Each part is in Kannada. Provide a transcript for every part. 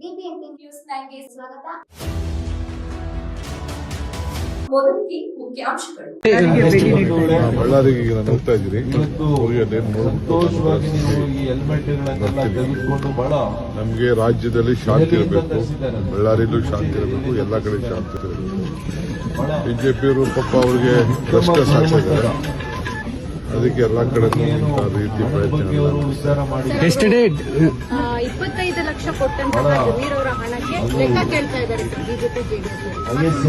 ಬಿಬಿಎಂಪಿ ನ್ಯೂಸ್ ನೈನ್ಗೆ ಸ್ವಾಗತ. ಮೊದಲಿಗೆ ಮುಖ್ಯಾಂಶಗಳು. ಬಳ್ಳಾರಿಗೆ ಈಗ ನಾನು ಹೋಗ್ತಾ ಇದ್ದೀನಿ ಅವ್ರಿಗೆ ಅದೇನು ಸಂತೋಷವಾಗಿ ನೀವು ನೋಡ್ಬಿಟ್ಟು ಈ ಹೆಲ್ಮೆಟ್ಗಳನ್ನೆಲ್ಲ ತೆಗೆದುಕೊಂಡು ಬಹಳ ನಮಗೆ ರಾಜ್ಯದಲ್ಲಿ ಶಾಂತಿ ಇರಬೇಕು. ಬಳ್ಳಾರಿಯಲ್ಲೂ ಶಾಂತಿ ಇರಬೇಕು. ಎಲ್ಲ ಕಡೆ ಶಾಂತಿ ಇರಬೇಕು. ಬಿಜೆಪಿಯವರು ಪಾಪ ಅವರಿಗೆ ಕಷ್ಟ ಸಾಕಿದ್ದಾರೆ ಅದಕ್ಕೆ ಎಲ್ಲ ಕಡೆ ರೀತಿ ಪ್ರಯತ್ನ ಇಪ್ಪತ್ತೈದು ಲಕ್ಷ ಕೊಟ್ಟಂತಹ ಜಮೀರ್ ಅವರ ಹಣಕ್ಕೆ ಲೆಕ್ಕ ಕೇಳ್ತಾ ಇದ್ದಾರೆ ಬಿಜೆಪಿ ಜೆಡಿಎಸ್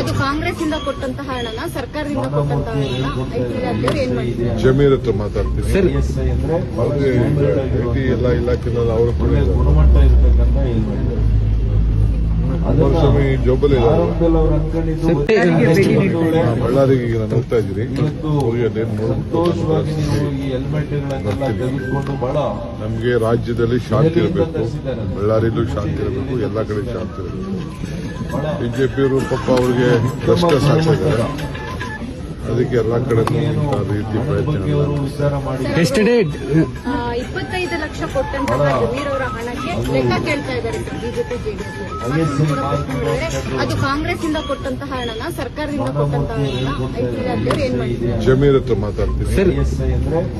ಅದು ಕಾಂಗ್ರೆಸ್ ಇಂದ ಕೊಟ್ಟಂತಹ ಹಣನ ಸರ್ಕಾರದಿಂದ ಕೊಟ್ಟಂತಹ ಹಣನ ಐಟಿ ಏನ್ ಮಾಡ್ತಾರೆ? ಜಮೀರ್ ಹತ್ರ ಮಾತಾಡ್ತೀನಿ. ಅವ್ರಿಗೆ ಎಲ್ಲ ಇಲಾಖೆನಲ್ಲಿ ಅವರು ಕೂಡ ಕುಮಾರಸ್ವಾಮಿ ಜೋಬಲ್ ಬಳ್ಳಾರಿಗೆ ಈಗ ನಾನು ಹೋಗ್ತಾ ಇದ್ದೀನಿ. ನಮಗೆ ರಾಜ್ಯದಲ್ಲಿ ಶಾಂತಿ ಇರಬೇಕು. ಬಳ್ಳಾರಿಯಲ್ಲೂ ಶಾಂತಿ ಇರಬೇಕು. ಎಲ್ಲ ಕಡೆ ಶಾಂತಿ ಇರಬೇಕು. ಬಿಜೆಪಿಯವರು ಪಾಪ ಅವರಿಗೆ ಕಷ್ಟ ಸಾಕಿದ್ದಾರೆ ಅದಕ್ಕೆ ಎಲ್ಲ ಕಡೆ ರೀತಿ ಪ್ರಯತ್ನ ಎಷ್ಟೇ ಇಪ್ಪತ್ತೈದು ಲಕ್ಷ ಕೊಟ್ಟಂತಹ ಜಮೀರ್ ಅವರ ಹಣಕ್ಕೆ ಲೆಕ್ಕ ಕೇಳ್ತಾ ಇದ್ದಾರೆ ಬಿಜೆಪಿ ಜೆಡಿಎಸ್ ಅದು ಕಾಂಗ್ರೆಸ್ ಇಂದ ಕೊಟ್ಟಂತಹ ಹಣನ ಸರ್ಕಾರದಿಂದ ಕೊಟ್ಟಂತಹ ಹಣನ ಐಟಿ ಏನ್ ಮಾಡ್ತಾರೆ? ಜಮೀರ್ ಹತ್ರ ಮಾತಾಡ್ತೀನಿ.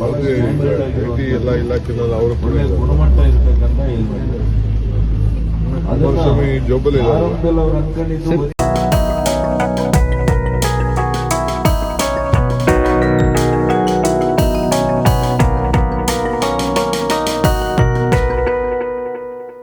ಅವ್ರಿಗೆ ಐಟಿ ಎಲ್ಲ ಇಲಾಖೆನಲ್ಲಿ ಅವರು ಕೂಡ ಕುಮಾರಸ್ವಾಮಿ ಜೋಬಲ್ ಅನ್ಕೊಂಡಿದ್ದು